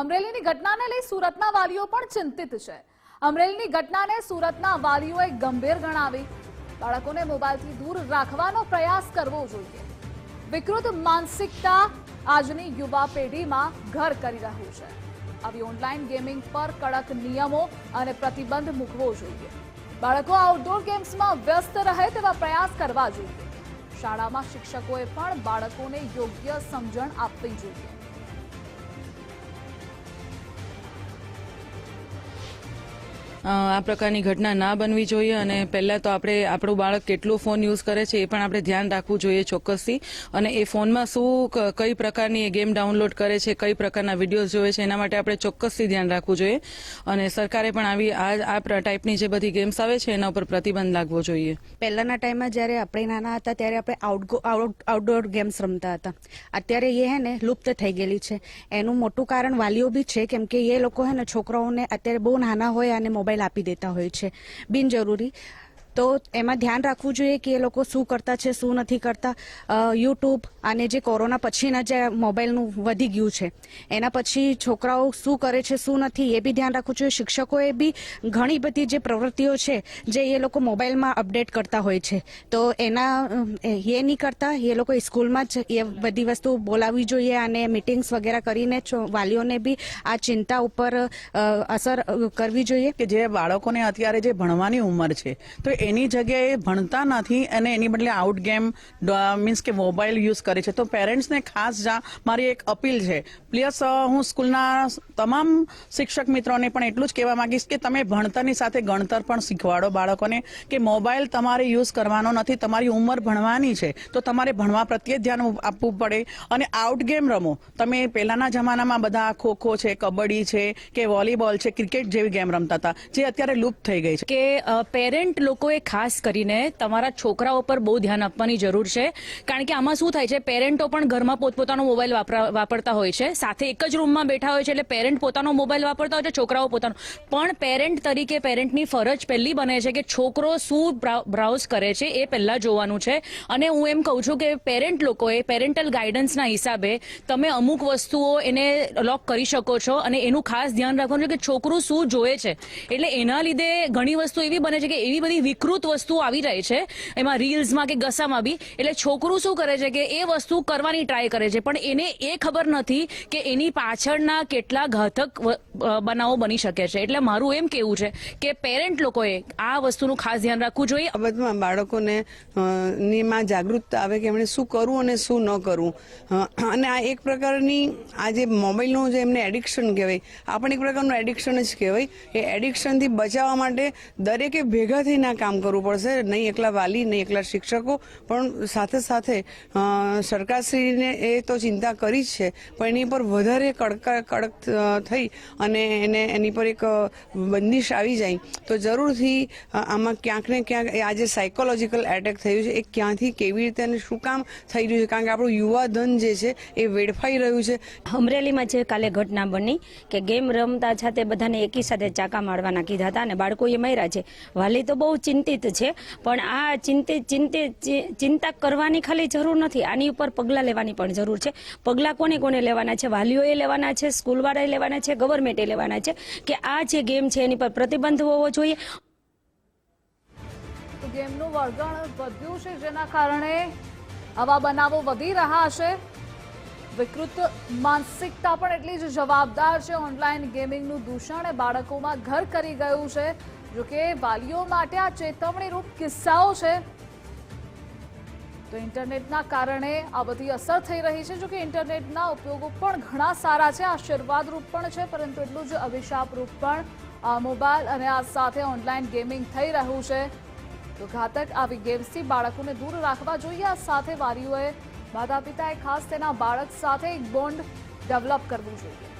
અમરેલીની ઘટનાને લઈ સુરતના વાલીઓ પણ ચિંતિત છે. અમરેલીની ઘટનાને સુરતના વાલીઓએ ગંભીર ગણાવી. બાળકોને મોબાઈલથી દૂર રાખવાનો પ્રયાસ કરવો જોઈએ. વિકૃત માનસિકતા આજની યુવા પેઢીમાં ઘર કરી રહ્યું છે. આવી ઓનલાઈન ગેમિંગ પર કડક નિયમો અને પ્રતિબંધ મૂકવો જોઈએ. બાળકો આઉટડોર ગેમ્સમાં વ્યસ્ત રહે તેવા પ્રયાસ કરવા જોઈએ. શાળામાં શિક્ષકોએ પણ બાળકોને યોગ્ય સમજણ આપવી જોઈએ. આ પ્રકારની ઘટના ના બનવી જોઈએ અને પહેલા તો આપણે આપણું બાળક કેટલો ફોન યુઝ કરે છે એ પણ આપણે ધ્યાન રાખવું જોઈએ ચોક્કસથી. અને એ ફોનમાં શું કઈ પ્રકારની એ ગેમ ડાઉનલોડ કરે છે, કઈ પ્રકારના વિડીયોઝ જોવે છે, એના માટે આપણે ચોક્કસથી ધ્યાન રાખવું જોઈએ. અને સરકારે પણ આવી આ ટાઈપની જે બધી ગેમ્સ આવે છે એના ઉપર પ્રતિબંધ લાગવો જોઈએ. પહેલાના ટાઈમમાં જ્યારે આપણે નાના હતા ત્યારે આપણે આઉટગો આઉટ- આઉટડોર ગેમ્સ રમતા હતા. અત્યારે એ હે ને લુપ્ત થઈ ગયેલી છે. એનું મોટું કારણ વાલીઓ બી છે, કેમ કે એ લોકો હે ને છોકરાઓને અત્યારે બહુ નાના હોય અને મોબાઈલ આપી દેતા હોય છે. બિનજરૂરી તો એમાં ધ્યાન રાખવું જોઈએ કે એ લોકો શું કરતા છે, શું નથી કરતા. યુટ્યુબ અને જે કોરોના પછીના જે મોબાઈલનું વધી ગયું છે, એના પછી છોકરાઓ શું કરે છે, શું નથી, એ બી ધ્યાન રાખવું જોઈએ. શિક્ષકોએ બી ઘણી બધી જે પ્રવૃત્તિઓ છે, જે એ લોકો મોબાઈલમાં અપડેટ કરતા હોય છે. તો એના એ નહીં કરતા, એ લોકો સ્કૂલમાં જ એ બધી વસ્તુ બોલાવવી જોઈએ અને મિટિંગ્સ વગેરે કરીને વાલીઓને બી આ ચિંતા ઉપર અસર કરવી જોઈએ. કે જે બાળકોને અત્યારે જે ભણવાની ઉંમર છે, તો એની જગ્યાએ ભણતા નથી અને એની બદલે આઉટ ગેમ મીન્સ કે મોબાઈલ યુઝ કરે છે. તો પેરેન્ટ્સને ખાસ જા, મારી એક અપીલ છે. પ્લસ હું સ્કૂલના તમામ શિક્ષક મિત્રોને પણ એટલું જ કહેવા માંગીશ કે તમે ભણતરની સાથે ગણતર પણ શીખવાડો બાળકોને કે મોબાઈલ તમારે યુઝ કરવાનો નથી. તમારી ઉંમર ભણવાની છે. તો તમારે ભણવા પ્રત્યે ધ્યાન આપવું પડે. અને આઉટ ગેમ રમો. તમે પહેલાના જમાનામાં બધા ખોખો છે, કબડ્ડી છે, કે વોલીબોલ છે ક્રિકેટ જેવી ગેમ રમતા હતા, જે અત્યારે લુપ્ત થઈ ગઈ છે. કે પેરેન્ટ લોકોએ ખાસ કરીને તમારા છોકરાઓ પર બહુ ધ્યાન આપવાની જરૂર છે. કારણ કે આમાં શું થાય છે, પેરેન્ટો પણ ઘરમાં પોતપોતાનો મોબાઈલ વાપરા- વાપરતા હોય છે. સાથે એક જ રૂમમાં બેઠા હોય છે એટલે પેરેન્ટ પોતાનો મોબાઈલ વાપરતા હોય છે, છોકરાઓ પોતાનો. પણ પેરેન્ટ તરીકે પેરેન્ટની ફરજ પહેલી બને છે કે છોકરો શું બ્રાઉ- બ્રાઉઝ કરે છે એ પહેલા જોવાનું છે. અને હું એમ કહું છું કે પેરેન્ટ લોકોએ પેરેન્ટલ ગાઈડન્સના હિસાબે તમે અમુક વસ્તુઓ એને લોક કરી શકો છો અને એનું ખાસ ધ્યાન રાખવાનું છે કે છોકરું શું જોવે છે. એટલે એના લીધે ઘણી વસ્તુ એવી બને છે કે એવી બધી વિકૃત વસ્તુઓ આવી રહી છે. એમાં રીલ્સમાં કે ગસામાં બી. એટલે છોકરું શું કરે છે કે એ વસ્તુ કરવાની ટ્રાય કરે છે. પણ એને એ ખબર નથી કે એની પાછળના કેટલા ઘાતક બનાવો બની શકે છે. એટલે મારું એમ કેવું છે કે પેરેન્ટ લોકોએ આ વસ્તુનું ખાસ ધ્યાન રાખવું જોઈએ. બાબતમાં બાળકોને અ, ની માં જાગૃતતા આવે કે એમણે શું કરવું અને શું ન કરવું. અને આ એક પ્રકારની આ જે મોબાઈલનું જે એમને એડિક્શન કહેવાય આ પણ એક પ્રકારનું એડિક્શન જ કહેવાય. એ એડિક્શનથી બચાવવા માટે દરેકે ભેગા થઈને આ કામ કરવું પડશે. નહીં એકલા વાલી, નહીં એકલા શિક્ષકો, પણ સાથે સાથે સરકારશ્રીને એ તો ચિંતા કરી જ છે. પણ એની પર વધારે કડક કડક થઈ અને એને, એની પર એક બંદિશ આવી જાય. તો જરૂરથી આમાં ક્યાંક ને ક્યાંક એ આ જે સાયકોલોજીકલ એટેક થયું છે. એ ક્યાંથી, કેવી રીતે અને શું કામ થઈ રહ્યું છે? કારણ કે આપણું યુવા ધન જે છે, એ વેડફાઈ રહ્યું છે. અમરેલીમાં જે કાલે ઘટના બની કે ગેમ રમતા છાતે બધાને એકી સાથે ચાકા મારવાના કીધા હતા અને બાળકોએ માર્યા છે. વાલી તો બહુ ચિંતિત છે. પણ આ ચિંતિત ચિંતિત ચિંતા કરવાની ખાલી જરૂર નથી. આની ઉપર પગલાં લેવાની પણ જરૂર છે. પગલાં કોને કોને લેવાના છે? વાલીઓએ લેવાના છે, સ્કૂલવાળાએ લેવાના છે, ગવર્મેન્ટે લેવાના છે? કે આ જે ગેમ છે એની પર પ્રતિબંધ હોવો જોઈએ? ગેમનું વળગણ વધ્યું છે, જેના કારણે આવા બનાવો વધી રહ્યા છે. વિકૃત માનસિકતા પણ એટલી જ જવાબદાર છે. ઓનલાઈન ગેમિંગનું દૂષણ બાળકોમાં ઘર કરી ગયું છે. જોકે વાલીઓ માટે આ ચેતવણીરૂપ કિસ્સાઓ છે. તો ઇન્ટરનેટના કારણે આ બધી અસર થઈ રહી છે. જોકે ઇન્ટરનેટના ઉપયોગો પણ ઘણા સારા છે. આશીર્વાદરૂપ પણ છે, પરંતુ એટલું જ અભિશાપરૂપ પણ મોબાઈલ અને આ સાથે ઓનલાઈન ગેમિંગ થઈ રહ્યું છે. તો ઘાતક આવી ગેમ્સથી બાળકોને દૂર રાખવા જોઈએ. આ સાથે વાલીઓએ માતા પિતાએ ખાસ તેના બાળક સાથે એક બોન્ડ ડેવલપ કરવું જોઈએ.